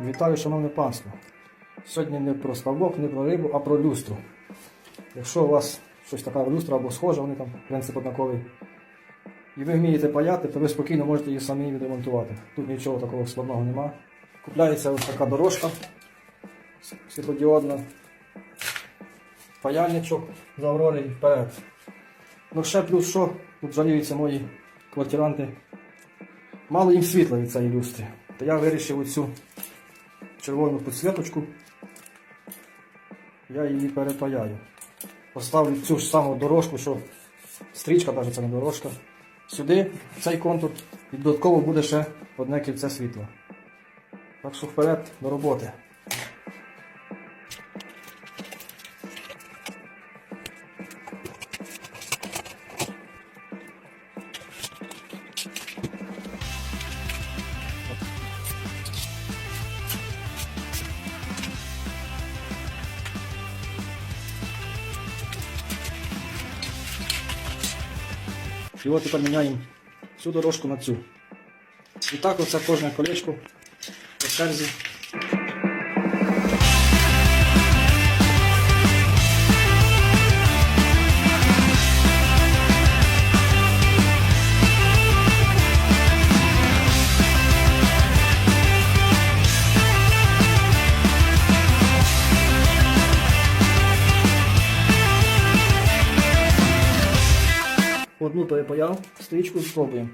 Вітаю, шановне панство. Сьогодні не про ставок, не про рибу, а про люстру. Якщо у вас щось така люстра або схожа, вони там принцип однаковий, і ви вмієте паяти, то ви спокійно можете її самі відремонтувати. Тут нічого такого складного нема. Купляється ось така дорожка світлодіодна, паяльничок з Аврори і вперед. Ну ще плюс що, тут жаліються мої квартиранти. Мало їм світла від цієї люстри. То я вирішив оцю червону підсвіточку. Я її перепаяю. Поставлю цю ж саму дорожку, що стрічка, навіть це не дорожка. Сюди в цей контур і додатково буде ще одне кільце світла. Так що вперед до роботи. І от тепер міняємо цю дорожку на цю. І так оце кожне колечко по черзі. Одну перепаяв, стрічку спробуємо.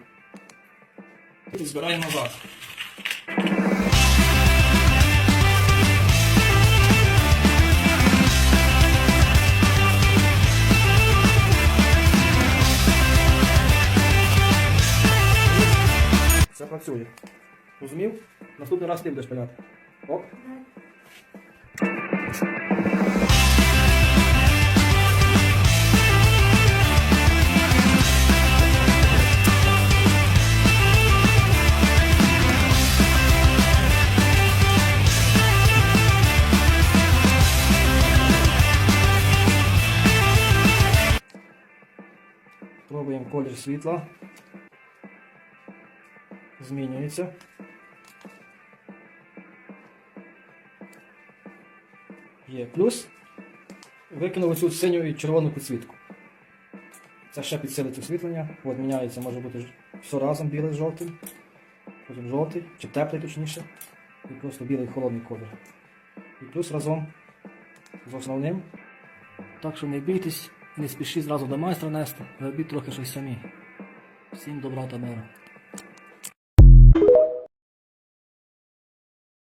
Збираємо назад. Це працює. Розумів? Наступний раз ти будеш паяти. Оп. Пробуємо колір світла. Змінюється. Є плюс. Викинув цю синю і червону підсвітку. Це ще підсилить освітлення. От міняється, може бути все разом білий з жовтим. Потім жовтий, чи теплий точніше. І просто білий холодний колір. І плюс разом з основним. Так що не бійтесь, не спішіть зразу до майстра нести, робіть трохи щось самі. Всім добра та мира.